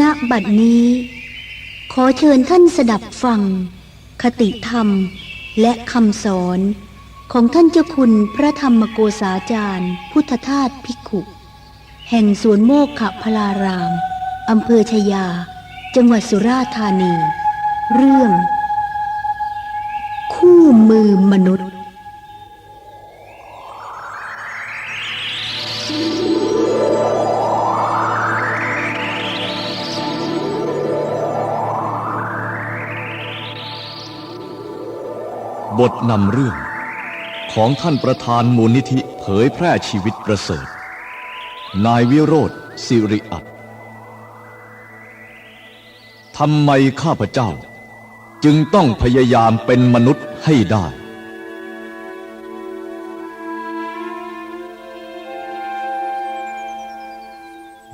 ณบัดนี้ ขอเชิญท่านสดับฟัง คติธรรมและคำสอนของท่านเจ้าคุณพระธรรมโกษาจารย์ พุทธทาสภิกขุ แห่งสวนโมกขพลารามอำเภอชยา จังหวัดสุราษฎร์ธานี เรื่อง คู่มือมนุษย์ บทนำเรื่อง ของท่านประธานมูลนิธิเผยแพร่ชีวิตประเสริฐ นายวิโรธสิริอัตทำไมข้าพเจ้า จึงต้องพยายามเป็นมนุษย์ให้ได้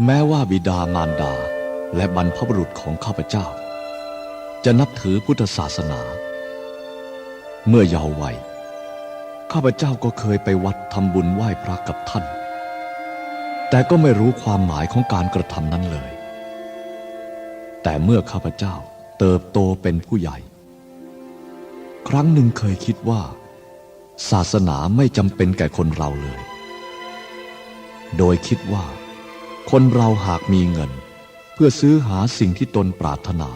แม้ว่าบิดามารดาและบรรพบุรุษของข้าพเจ้า จะนับถือพุทธศาสนา เมื่อเยาว์วัยข้าพเจ้าก็เคยไปวัดทำบุญไหว้พระกับท่าน แต่ก็ไม่รู้ความหมายของการกระทำนั้นเลย แต่เมื่อข้าพเจ้าเติบโตเป็นผู้ใหญ่ ครั้งหนึ่งเคยคิดว่า ศาสนาไม่จำเป็นแก่คนเราเลย โดยคิดว่า คนเราหากมีเงิน เพื่อซื้อหาสิ่งที่ตนปรารถนา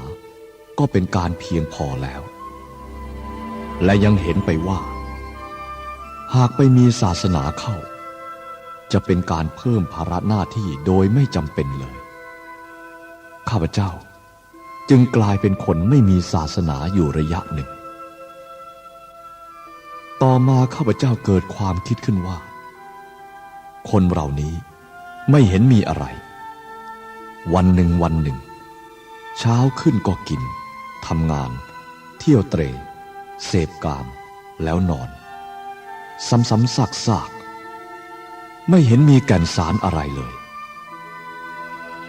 ก็เป็นการเพียงพอแล้ว และยังเห็นไปว่า หากไปมีศาสนาเข้า จะเป็นการเพิ่มภาระหน้าที่โดยไม่จำเป็นเลย ข้าพเจ้าจึงกลายเป็นคนไม่มีศาสนาอยู่ระยะหนึ่ง ต่อมาข้าพเจ้าเกิดความคิดขึ้นว่า คนเรานี้ไม่เห็นมีอะไร วันหนึ่งวันหนึ่ง เช้าขึ้นก็กินทำงาน เที่ยวเตร เสพกามแล้วนอน ซ้ำๆซากๆ ไม่เห็นมีแก่นสารอะไรเลย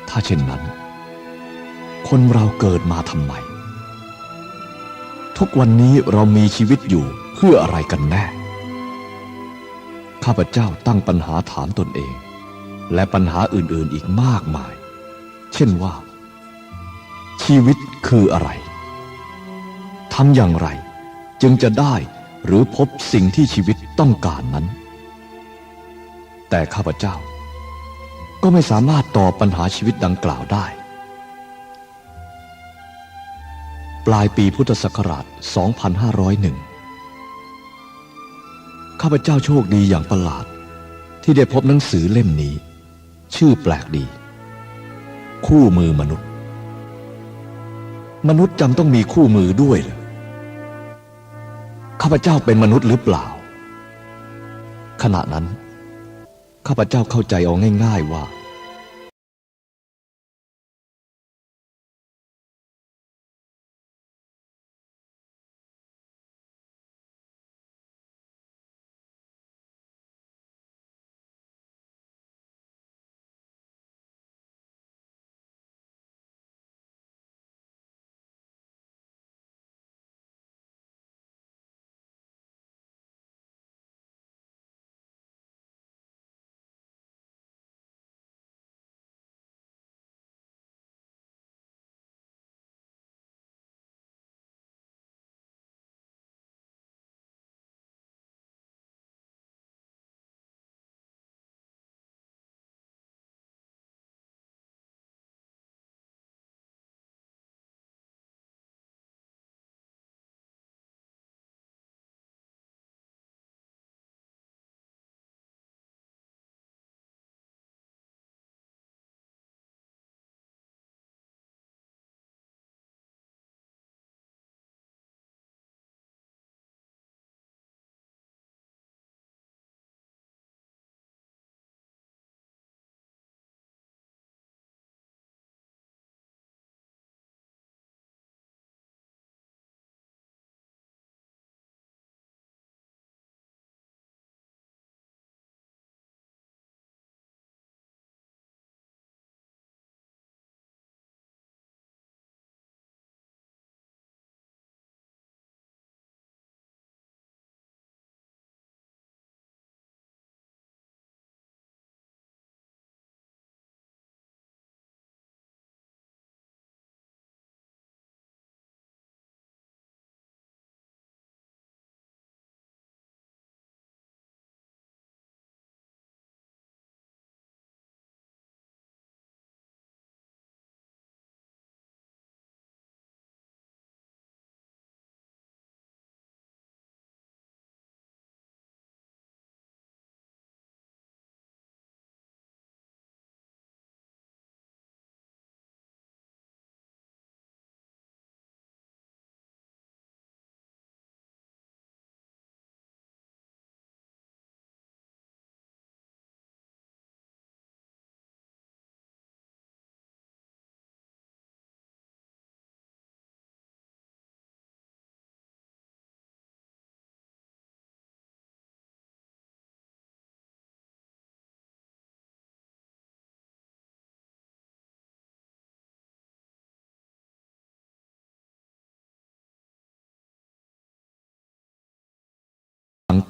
ถ้าเช่นนั้น คนเราเกิดมาทำไม ทุกวันนี้เรามีชีวิตอยู่เพื่ออะไรกันแน่ ข้าพเจ้าตั้งปัญหาถามตนเอง และปัญหาอื่นๆอีกมากมาย เช่นว่า ชีวิตคืออะไรทำอย่างไร จึงจะได้หรือพบสิ่งที่ชีวิตต้องการนั้น แต่ข้าพเจ้า ก็ไม่สามารถตอบปัญหาชีวิตดังกล่าวได้ ปลายปีพุทธศักราช 2501 ข้าพเจ้าโชคดีอย่างประหลาด ที่ได้พบหนังสือเล่มนี้ ชื่อแปลกดี คู่มือมนุษย์ มนุษย์จำต้องมีคู่มือด้วยเหรอ ข้าพเจ้าเป็นมนุษย์หรือเปล่า ขณะนั้น ข้าพเจ้าเข้าใจเอาง่าย ๆว่า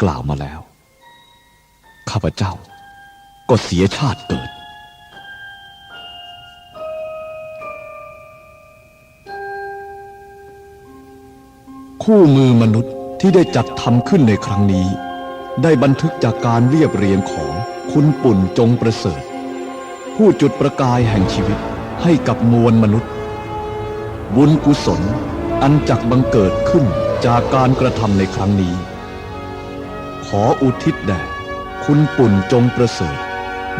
กล่าวมาแล้ว ข้าพเจ้า ก็เสียชาติเกิด คู่มือมนุษย์ที่ได้จัดทำขึ้นในครั้งนี้ ได้บันทึกจากการเรียบเรียงของคุณปุ่นจงประเสริฐ ผู้จุดประกายแห่งชีวิตให้กับมวลมนุษย์ บุญกุศลอันจักบังเกิดขึ้นจากการกระทำในครั้งนี้ ขออุทิศแด่คุณปุ่นจงประเสริฐ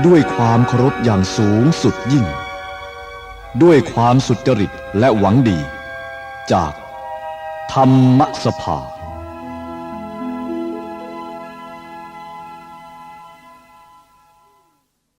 ด้วยความเคารพอย่างสูงสุดยิ่ง ด้วยความสุจริตและหวังดี จากธรรมสภา